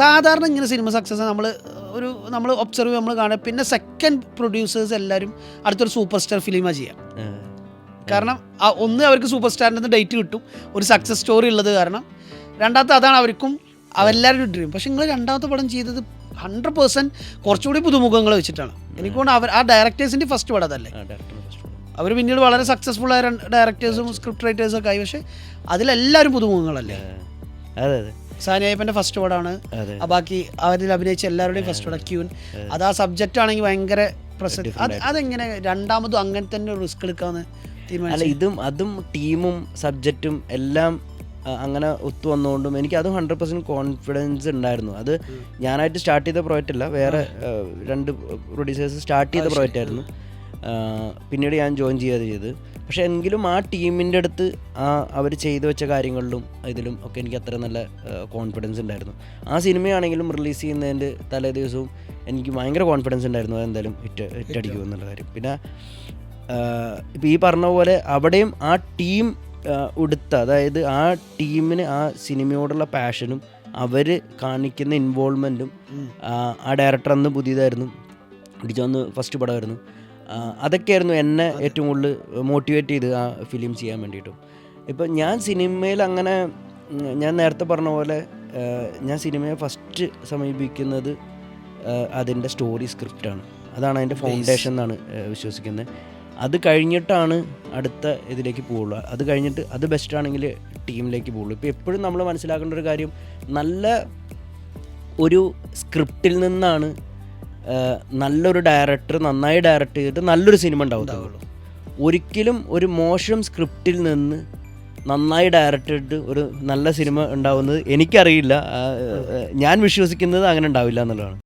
സാധാരണ ഇങ്ങനെ cinema success നമ്മൾ ഒരു നമ്മൾ ഒബ്സർവ് നമ്മൾ കാണുക. പിന്നെ സെക്കൻഡ് പ്രൊഡ്യൂസേഴ്സ് എല്ലാവരും അടുത്തൊരു സൂപ്പർ സ്റ്റാർ ഫിലിമാണ് ചെയ്യാം. കാരണം ഒന്ന് അവർക്ക് സൂപ്പർ സ്റ്റാറിന്റെ നിന്ന് ഡേറ്റ് കിട്ടും. ഒരു സക്സസ് സ്റ്റോറി ഉള്ളത് കാരണം. രണ്ടാമത്തെ അതാണ് അവർക്കും അവരെല്ലാവരും ഡ്രീം പക്ഷെ നിങ്ങൾ രണ്ടാമത്തെ പടം ചെയ്തത് ഹൺഡ്രഡ് പേഴ്സന്റ് കുറച്ചുകൂടി പുതുമുഖങ്ങൾ വെച്ചിട്ടാണ്. എനിക്ക് തോന്നുന്നു അവർ ആ ഡയറക്ടേഴ്സിന്റെ ഫസ്റ്റ് പടം അതല്ലേ? അവർ പിന്നീട് വളരെ സക്സസ്ഫുൾ ആയ ഡയറക്ടേഴ്സും സ്ക്രിപ്റ്റ് റൈറ്റേഴ്സും ഒക്കെ ആയി. പക്ഷേ അതിലെല്ലാവരും പുതുമുഖങ്ങളല്ലേ? അതെ അതെ. സാനിയപ്പന്റെ ഫസ്റ്റ് വേർഡാണ് ബാക്കി അവരിൽ അഭിനയിച്ച എല്ലാവരുടെയും ഫസ്റ്റ് വേർഡ് ക്യൂൻ. അത്. ആ സബ്ജക്റ്റ് ആണെങ്കിൽ ഭയങ്കര പ്രസക്തി അത് അതെങ്ങനെ രണ്ടാമതും അങ്ങനെ തന്നെ റിസ്ക് എടുക്കാമെന്ന് അല്ല ഇതും അതും ടീമും സബ്ജക്റ്റും എല്ലാം അങ്ങനെ ഒത്തു വന്നുകൊണ്ടും എനിക്ക് അതും ഹൺഡ്രഡ് പെർസെന്റ് കോൺഫിഡൻസ് ഉണ്ടായിരുന്നു. അത് ഞാനായിട്ട് സ്റ്റാർട്ട് ചെയ്ത പ്രോജക്റ്റ് അല്ല വേറെ രണ്ട് പ്രൊഡ്യൂസേഴ്സ് സ്റ്റാർട്ട് ചെയ്ത പ്രോജക്റ്റ് ആയിരുന്നു. പിന്നീട് ഞാൻ ജോയിൻ ചെയ്യാതെ ചെയ്ത്. പക്ഷേ എങ്കിലും ആ ടീമിന്റെ അടുത്ത് ആ അവർ ചെയ്തു വെച്ച കാര്യങ്ങളിലും ഇതിലും ഒക്കെ എനിക്ക് അത്ര നല്ല കോൺഫിഡൻസ് ഉണ്ടായിരുന്നു. ആ സിനിമയാണെങ്കിലും റിലീസ് ചെയ്യുന്നതിന്റെ തലേ ദിവസവും എനിക്ക് ഭയങ്കര കോൺഫിഡൻസ് ഉണ്ടായിരുന്നു അതെന്തായാലും ഹിറ്റ് ഇറ്റടിക്കും എന്നുള്ള കാര്യം. പിന്നെ ഇപ്പോൾ ഈ പറഞ്ഞ പോലെ അവിടെയും ആ ടീം ഉടുത്ത അതായത് ആ ടീമിന് ആ സിനിമയോടുള്ള പാഷനും അവർ കാണിക്കുന്ന ഇൻവോൾവ്മെന്റും ആ ഡയറക്ടർ അന്ന് പുതിയതായിരുന്നു. ഇടിച്ചൊന്ന് ഫസ്റ്റ് പടമായിരുന്നു. അതൊക്കെയായിരുന്നു എന്നെ ഏറ്റവും കൂടുതൽ മോട്ടിവേറ്റ് ചെയ്ത് ആ ഫിലിം ചെയ്യാൻ വേണ്ടിയിട്ടും. ഇപ്പം ഞാൻ സിനിമയിൽ അങ്ങനെ ഞാൻ നേരത്തെ പറഞ്ഞ പോലെ ഞാൻ സിനിമയെ ഫസ്റ്റ് സമീപിക്കുന്നത് അതിന്റെ സ്റ്റോറി സ്ക്രിപ്റ്റാണ് അതാണ് അതിന്റെ ഫൗണ്ടേഷൻ എന്നാണ് വിശ്വസിക്കുന്നത്. അത് കഴിഞ്ഞിട്ടാണ് അടുത്ത ഇതിലേക്ക് പോവുള്ളൂ അത് കഴിഞ്ഞിട്ട് അത് ബെസ്റ്റ് ആണെങ്കിൽ ടീമിലേക്ക് പോവുള്ളൂ ഇപ്പോൾ എപ്പോഴും നമ്മൾ മനസ്സിലാക്കേണ്ട ഒരു കാര്യം നല്ല ഒരു സ്ക്രിപ്റ്റിൽ നിന്നാണ് നല്ലൊരു ഡയറക്ടർ നന്നായി ഡയറക്റ്റ് ചെയ്തിട്ട് നല്ലൊരു സിനിമ ഉണ്ടാവുള്ളൂ. ഒരിക്കലും ഒരു മോശം സ്ക്രിപ്റ്റിൽ നിന്ന് നന്നായി ഡയറക്റ്റ് ചെയ്തിട്ട് ഒരു നല്ല സിനിമ ഉണ്ടാവുന്നത് എനിക്കറിയില്ല. ഞാൻ വിശ്വസിക്കുന്നത് അങ്ങനെ ഉണ്ടാവില്ല എന്നുള്ളതാണ്.